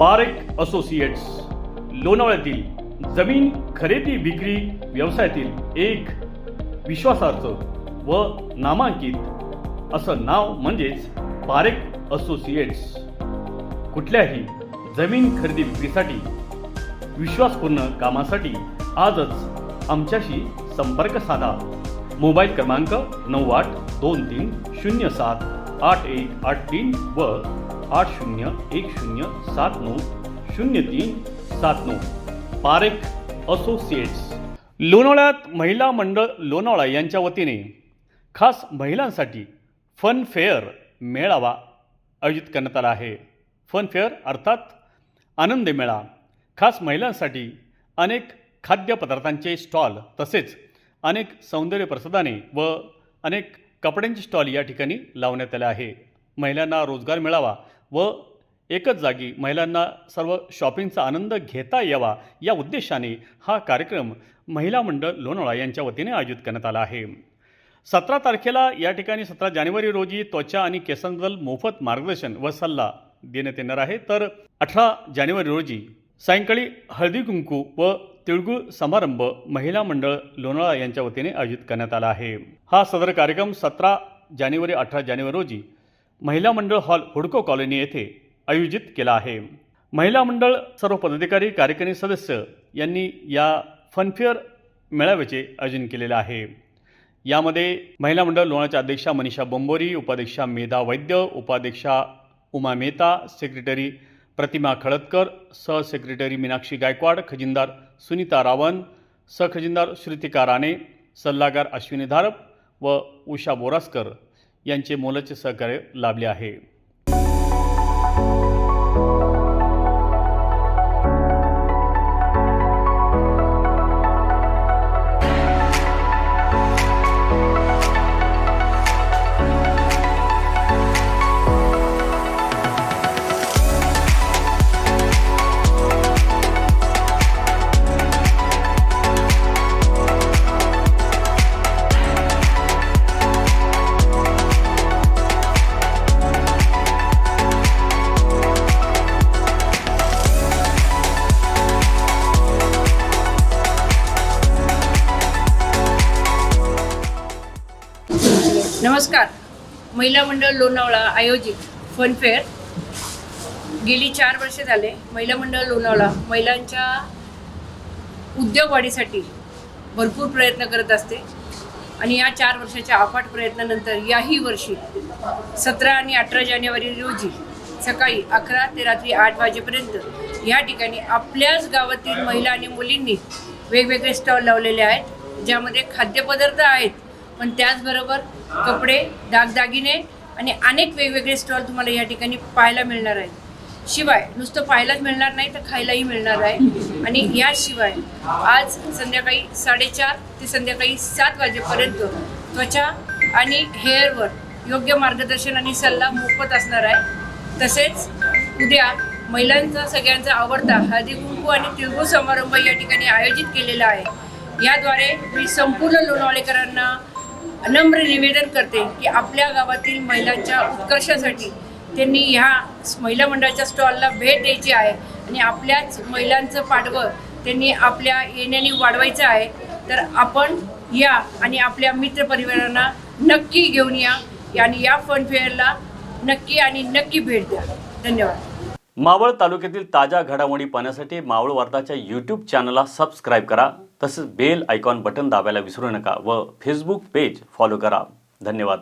Parekh associates लोणावळ्यातील जमीन खरेदी विक्री व्यवसायातील एक विश्वासार्थ व नामांकित असं नाव म्हणजेच पारेख असोसिएट्स. कुठल्याही जमीन खरेदी विक्रीसाठी विश्वासपूर्ण कामासाठी आजच आमच्याशी संपर्क साधा. मोबाईल क्रमांक नऊ आठ दोन तीन शून्य सात आठ एक आठ तीन व आठ शून्य एक शून्य सात नऊ शून्य तीन सात नऊ. पारेख असोसिएट्स. लोणावळ्यात महिला मंडळ लोणावळा यांच्या वतीने खास महिलांसाठी फन फेअर मेळावा आयोजित करण्यात आला आहे. फन फेअर अर्थात आनंद मेळा. खास महिलांसाठी अनेक खाद्यपदार्थांचे स्टॉल तसेच अनेक सौंदर्य प्रसादाने व अनेक कपड्यांचे स्टॉल या ठिकाणी लावण्यात आले आहे. महिलांना रोजगार मिळावा व एकच जागी महिलांना सर्व शॉपिंगचा आनंद घेता यावा या उद्देशाने हा कार्यक्रम महिला मंडळ लोणावळा यांच्या वतीने आयोजित करण्यात आला आहे. सतरा तारखेला या ठिकाणी सतरा जानेवारी रोजी त्वचा आणि केसांबद्दल मोफत मार्गदर्शन व सल्ला देण्यात येणार आहे. तर अठरा जानेवारी रोजी सायंकाळी हळदी कुंकू व तिळगुळ समारंभ महिला मंडळ लोणावळा यांच्या वतीने आयोजित करण्यात आला आहे. हा सदर कार्यक्रम सतरा जानेवारी अठरा जानेवारी रोजी महिला मंडळ हॉल हुडको कॉलनी येथे आयोजित केला आहे. महिला मंडळ सर्व पदाधिकारी कार्यकारिणी सदस्य यांनी या फनफेअर मेळाव्याचे आयोजन केलेले आहे. यामध्ये महिला मंडळ लोणाच्या अध्यक्षा मनीषा बोंबोरी उपाध्यक्षा मेधा वैद्य उपाध्यक्षा उमा मेहता सेक्रेटरी प्रतिमा खळदकर सहसेक्रेटरी मीनाक्षी गायकवाड खजिनदार सुनीता रावण सहखजिनदार श्रुतिका राणे सल्लागार अश्विनी धारप व उषा बोरासकर यांचे मोलाचे सहकार्य लाभले आहे. नमस्कार. महिला मंडळ लोणावळा आयोजित फनफेअर गेली चार वर्षे झाले महिला मंडळ लोणावळा महिलांच्या उद्योग वाढीसाठी भरपूर प्रयत्न करत असते. आणि या चार वर्षाच्या अफाट प्रयत्नानंतर याही वर्षी सतरा आणि अठरा जानेवारी रोजी सकाळी अकरा ते रात्री आठ वाजेपर्यंत या ठिकाणी आपल्याच गावातील महिला आणि मुलींनी वेगवेगळे स्टॉल लावलेले आहेत ज्यामध्ये खाद्यपदार्थ आहेत पण त्याचबरोबर कपडे दागदागिने आणि अनेक वेगवेगळे स्टॉल तुम्हाला या ठिकाणी पाहायला मिळणार आहेत. शिवाय नुसतं पाहायलाच मिळणार नाही तर खायलाही मिळणार आहे. आणि याशिवाय आज संध्याकाळी साडेचार ते संध्याकाळी सात वाजेपर्यंत त्वचा आणि हेअरवर योग्य मार्गदर्शन आणि सल्ला मोफत असणार आहे. तसेच उद्या महिलांचा सगळ्यांचा आवडता हळदी कुंकू आणि तिळगुळ समारंभ या ठिकाणी आयोजित केलेला आहे. याद्वारे मी संपूर्ण लोणावळेकरांना नम्र निवेदन करते की आपल्या गावातील महिलांच्या उत्कर्षासाठी त्यांनी ह्या महिला मंडळाच्या स्टॉलला भेट द्यायची आहे. आणि आपल्याच महिलांचं पाठबळ त्यांनी आपल्या येण्याने वाढवायचं आहे. तर आपण या आणि आपल्या मित्रपरिवारांना नक्की घेऊन या आणि या फन फेअरला नक्की आणि नक्की भेट द्या. धन्यवाद. मावळ तालुक्यातील ताज्या घडामोडी पाहण्यासाठी मावळ वार्ताच्या यूट्यूब चॅनलला सबस्क्राईब करा. तसंच बेल आयकॉन बटन दाबायला विसरू नका व फेसबुक पेज फॉलो करा. धन्यवाद.